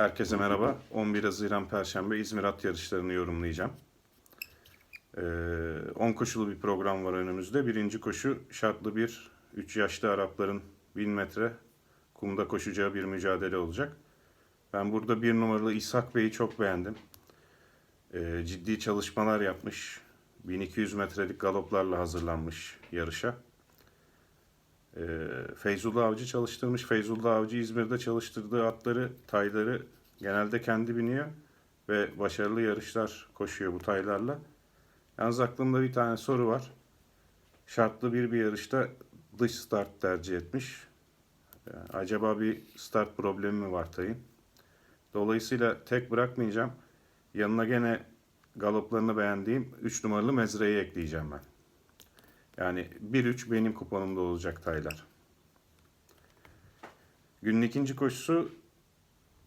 Herkese merhaba. 11 Haziran Perşembe İzmir at yarışlarını yorumlayacağım. Ee, 10 koşulu bir program var önümüzde. Birinci koşu şartlı bir 3 yaşlı Arapların 1000 metre kumda koşacağı bir mücadele olacak. Ben burada bir numaralı İshak Bey'i çok beğendim. Ee, ciddi çalışmalar yapmış. 1200 metrelik galoplarla hazırlanmış yarışa. Ee, Feyzullah Avcı çalıştırmış. Feyzullah Avcı İzmir'de çalıştırdığı atları, tayları genelde kendi biniyor ve başarılı yarışlar koşuyor bu taylarla. Yalnız aklımda bir tane soru var. Şartlı bir bir yarışta dış start tercih etmiş. Ee, acaba bir start problemi mi var tayın? Dolayısıyla tek bırakmayacağım. Yanına gene galoplarını beğendiğim 3 numaralı mezreyi ekleyeceğim ben. Yani 1-3 benim kuponumda olacak taylar. Günün ikinci koşusu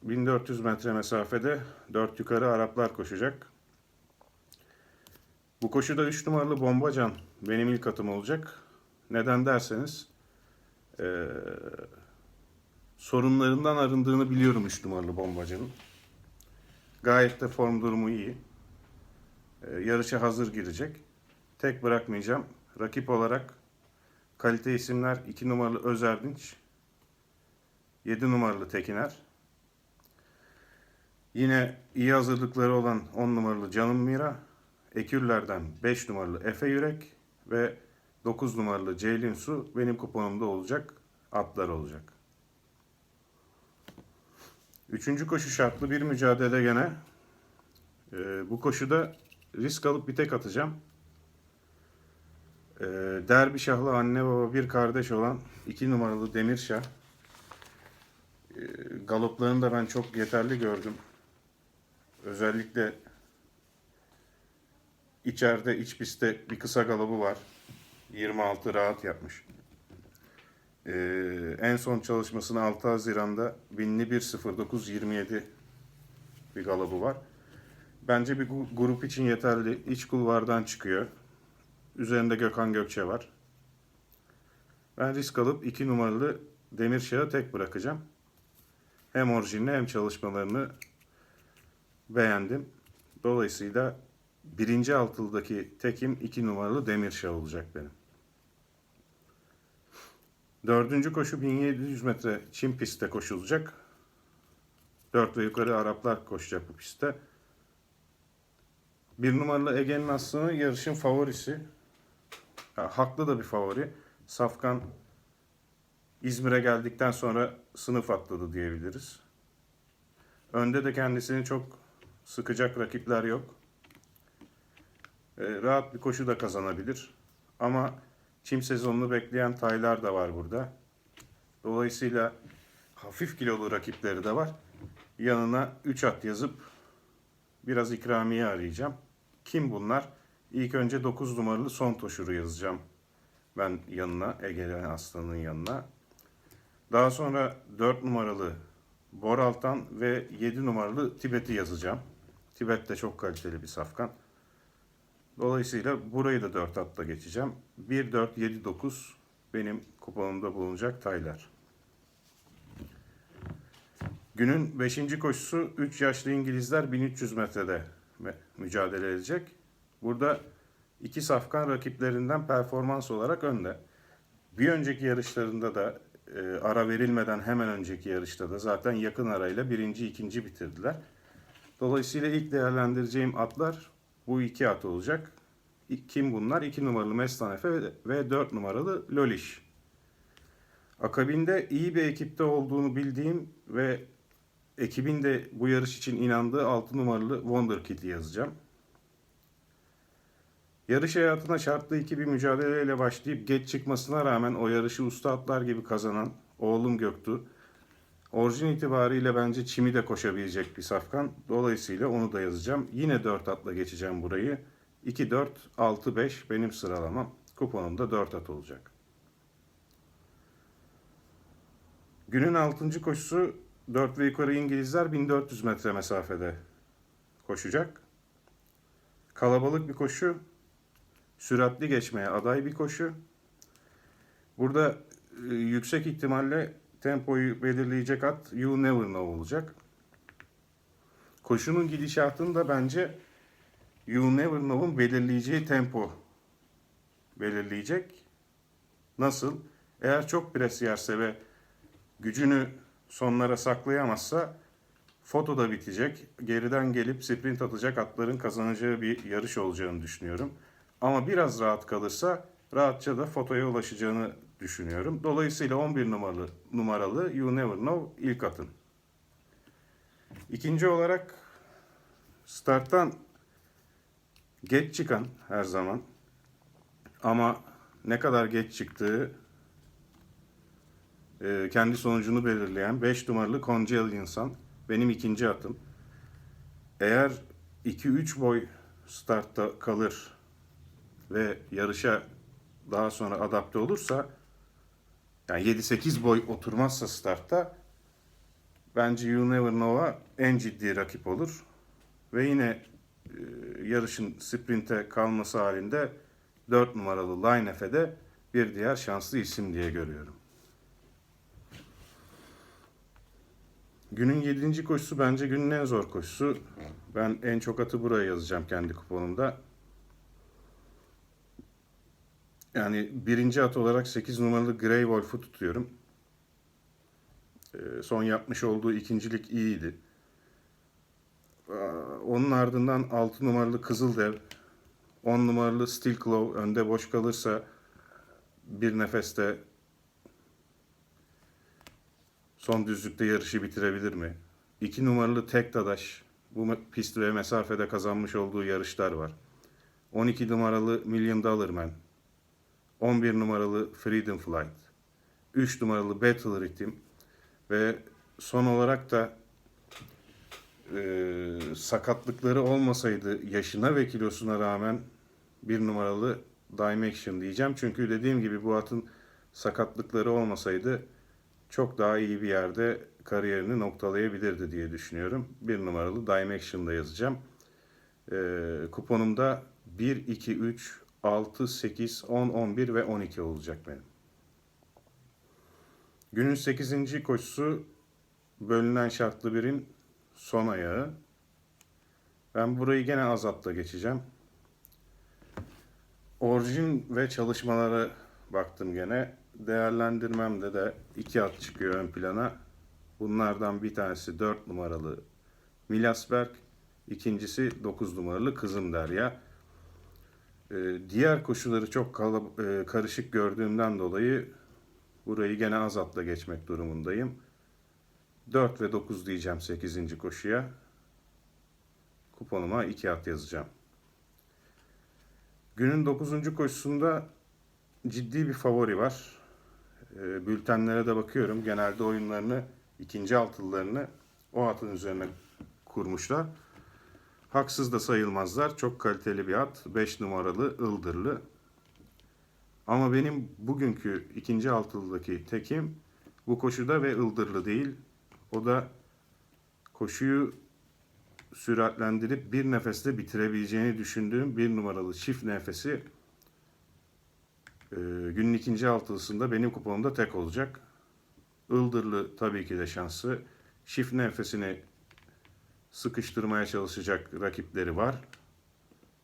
1400 metre mesafede 4 yukarı Araplar koşacak. Bu koşuda 3 numaralı Bombacan benim ilk atım olacak. Neden derseniz eee, sorunlarından arındığını biliyorum 3 numaralı Bombacan'ın. Gayet de form durumu iyi. Eee, yarışa hazır girecek. Tek bırakmayacağım. Rakip olarak kalite isimler 2 numaralı Özerdinç, 7 numaralı Tekiner. Yine iyi hazırlıkları olan 10 numaralı Canım Mira, Ekürler'den 5 numaralı Efe Yürek ve 9 numaralı Ceylin Su benim kuponumda olacak atlar olacak. Üçüncü koşu şartlı bir mücadele gene. Ee, bu koşuda risk alıp bir tek atacağım. Ee, Derbişahlı anne baba bir kardeş olan iki numaralı Demirşah. Ee, galoplarını da ben çok yeterli gördüm. Özellikle içeride iç pistte bir kısa galobu var. 26 rahat yapmış. Ee, en son çalışmasını 6 Haziran'da 1000'li 1.09.27 bir galobu var. Bence bir grup için yeterli. İç kulvardan çıkıyor. Üzerinde Gökhan Gökçe var. Ben risk alıp 2 numaralı Demirşah'ı tek bırakacağım. Hem orijinini hem çalışmalarını beğendim. Dolayısıyla birinci altıldaki tekim 2 numaralı Demirşah olacak benim. Dördüncü koşu 1700 metre çim pistte koşulacak. 4 ve yukarı Araplar koşacak bu pistte. Bir numaralı Ege'nin Aslanı yarışın favorisi. Ya, haklı da bir favori. Safkan İzmir'e geldikten sonra sınıf atladı diyebiliriz. Önde de kendisini çok sıkacak rakipler yok. E, rahat bir koşu da kazanabilir. Ama çim sezonunu bekleyen taylar da var burada. Dolayısıyla hafif kilolu rakipleri de var. Yanına 3 at yazıp biraz ikramiye arayacağım. Kim bunlar? İlk önce 9 numaralı son toşuru yazacağım. Ben yanına, Ege'len Aslan'ın yanına. Daha sonra 4 numaralı Boraltan ve 7 numaralı Tibet'i yazacağım. Tibet de çok kaliteli bir safkan. Dolayısıyla burayı da 4 atla geçeceğim. 1, 4, 7, 9 benim kuponumda bulunacak taylar. Günün 5. koşusu 3 yaşlı İngilizler 1300 metrede me- mücadele edecek. Burada iki safkan rakiplerinden performans olarak önde. Bir önceki yarışlarında da e, ara verilmeden hemen önceki yarışta da zaten yakın arayla birinci, ikinci bitirdiler. Dolayısıyla ilk değerlendireceğim atlar bu iki at olacak. Kim bunlar? 2 numaralı Mestan Efe ve- ve 4 numaralı Loliş. Akabinde iyi bir ekipte olduğunu bildiğim ve ekibin de bu yarış için inandığı 6 numaralı Wonderkid'i yazacağım. Yarış hayatına şartlı iki bir mücadeleyle başlayıp geç çıkmasına rağmen o yarışı usta atlar gibi kazanan oğlum Göktuğ. Orijin itibariyle bence çimi de koşabilecek bir safkan. Dolayısıyla onu da yazacağım. Yine 4 atla geçeceğim burayı. 2, 4, 6, 5 benim sıralamam. Kuponumda 4 at olacak. Günün 6. koşusu 4 ve yukarı İngilizler 1400 metre mesafede koşacak. Kalabalık bir koşu. Süratli geçmeye aday bir koşu. Burada e, yüksek ihtimalle tempoyu belirleyecek at You Never Know olacak. Koşunun gidişatını da bence You Never Know'un belirleyeceği tempo belirleyecek. Nasıl? Eğer çok pres yerse ve gücünü sonlara saklayamazsa foto da bitecek. Geriden gelip sprint atacak atların kazanacağı bir yarış olacağını düşünüyorum. Ama biraz rahat kalırsa rahatça da fotoya ulaşacağını düşünüyorum. Dolayısıyla 11 numaralı numaralı You Never Know ilk atın. İkinci olarak starttan geç çıkan her zaman ama ne kadar geç çıktığı e, kendi sonucunu belirleyen 5 numaralı Congeal insan benim ikinci atım. Eğer 2-3 boy startta kalır ve yarışa daha sonra adapte olursa yani 7-8 boy oturmazsa startta bence You Never Know'a en ciddi rakip olur. Ve yine e, yarışın sprinte kalması halinde 4 numaralı Line F'de bir diğer şanslı isim diye görüyorum. Günün 7. koşusu bence günün en zor koşusu. Ben en çok atı buraya yazacağım kendi kuponumda. Yani birinci at olarak 8 numaralı Grey Wolf'u tutuyorum. Ee, son yapmış olduğu ikincilik iyiydi. Aa, Onun ardından 6 numaralı Kızıldev, 10 numaralı Steel Claw önde boş kalırsa bir nefeste son düzlükte yarışı bitirebilir mi? 2 numaralı Tek Dadaş bu pist ve mesafede kazanmış olduğu yarışlar var. 12 numaralı Million Dollar Man, 11 numaralı Freedom Flight, 3 numaralı Battle Rhythm ve son olarak da e, sakatlıkları olmasaydı yaşına ve kilosuna rağmen bir numaralı Dime Action diyeceğim. Çünkü dediğim gibi bu atın sakatlıkları olmasaydı çok daha iyi bir yerde kariyerini noktalayabilirdi diye düşünüyorum. Bir numaralı Dime Action'da yazacağım. E, kuponumda 1, 2, 3, 6, 8, 10, 11 ve 12 olacak benim. Günün 8. koşusu bölünen şartlı birin son ayağı. Ben burayı gene az atla geçeceğim. Orijin ve çalışmalara baktım gene. Değerlendirmemde de iki at çıkıyor ön plana. Bunlardan bir tanesi 4 numaralı Milasberg, ikincisi 9 numaralı Kızım Derya. Ee, diğer koşuları çok e, karışık gördüğümden dolayı burayı gene az atla geçmek durumundayım. 4 ve 9 diyeceğim 8. koşuya. Kuponuma 2 at yazacağım. Günün 9. koşusunda ciddi bir favori var. E, bültenlere de bakıyorum. Genelde oyunlarını, ikinci altılılarını o atın üzerine kurmuşlar. Haksız da sayılmazlar. Çok kaliteli bir at. 5 numaralı Ildırlı. Ama benim bugünkü ikinci altılıdaki tekim bu koşuda ve Ildırlı değil. O da koşuyu süratlendirip bir nefeste bitirebileceğini düşündüğüm bir numaralı çift nefesi e, günün ikinci altılısında benim kuponumda tek olacak. Ildırlı tabii ki de şanslı. Çift nefesini sıkıştırmaya çalışacak rakipleri var.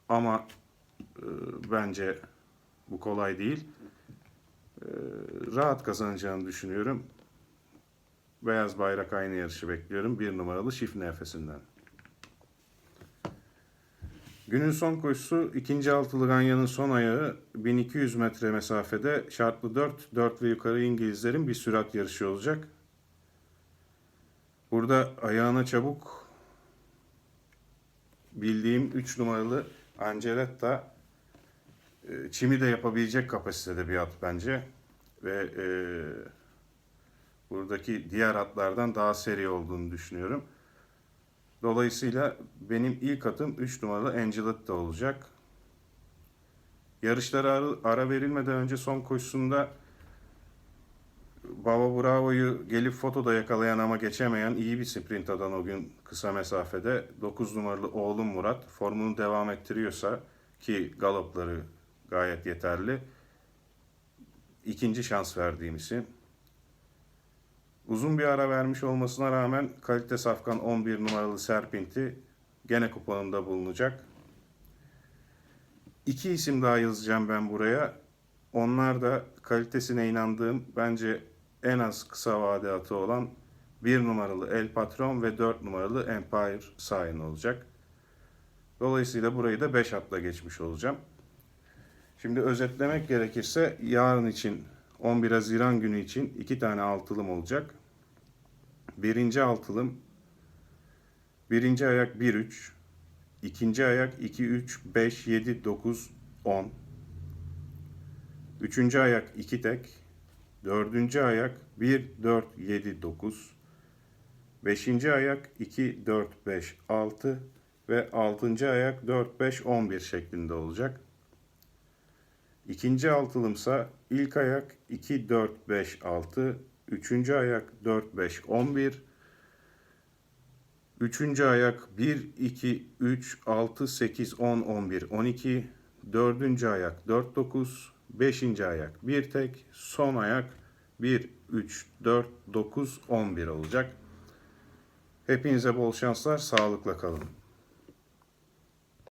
Ama e, bence bu kolay değil. E, rahat kazanacağını düşünüyorum. Beyaz bayrak aynı yarışı bekliyorum. Bir numaralı çift nefesinden. Günün son koşusu ikinci altılı Ganya'nın son ayağı 1200 metre mesafede şartlı 4, 4 ve yukarı İngilizlerin bir sürat yarışı olacak. Burada ayağına çabuk bildiğim 3 numaralı Angeletta e, çimi de yapabilecek kapasitede bir at bence. Ve e, buradaki diğer atlardan daha seri olduğunu düşünüyorum. Dolayısıyla benim ilk atım 3 numaralı Angeletta olacak. Yarışlara ara, verilmeden önce son koşusunda Baba Bravo'yu gelip fotoda yakalayan ama geçemeyen iyi bir sprint adan o gün kısa mesafede 9 numaralı oğlum Murat formunu devam ettiriyorsa ki galopları gayet yeterli. İkinci şans verdiğim isim. Uzun bir ara vermiş olmasına rağmen kalite safkan 11 numaralı Serpinti gene kuponumda bulunacak. İki isim daha yazacağım ben buraya. Onlar da kalitesine inandığım bence en az kısa vade olan 1 numaralı El Patron ve 4 numaralı Empire Sign olacak. Dolayısıyla burayı da 5 atla geçmiş olacağım. Şimdi özetlemek gerekirse yarın için 11 Haziran günü için iki tane altılım olacak. Birinci altılım birinci ayak 1-3, ikinci ayak 2-3, 5, 7, 9, 10. Üçüncü ayak 2 tek, dördüncü ayak 1, 4, 7, 9. Beşinci ayak 2, 4, 5, 6 ve altıncı ayak 4, 5, 11 şeklinde olacak. İkinci altılımsa ilk ayak 2, 4, 5, 6. Üçüncü ayak 4, 5, 11. Üçüncü ayak 1, 2, 3, 6, 8, 10, 11, 12. Dördüncü ayak 4, 9. Beşinci ayak 1 tek. Son ayak 1, 3, 4, 9, 11 olacak. Hepinize bol şanslar, sağlıkla kalın.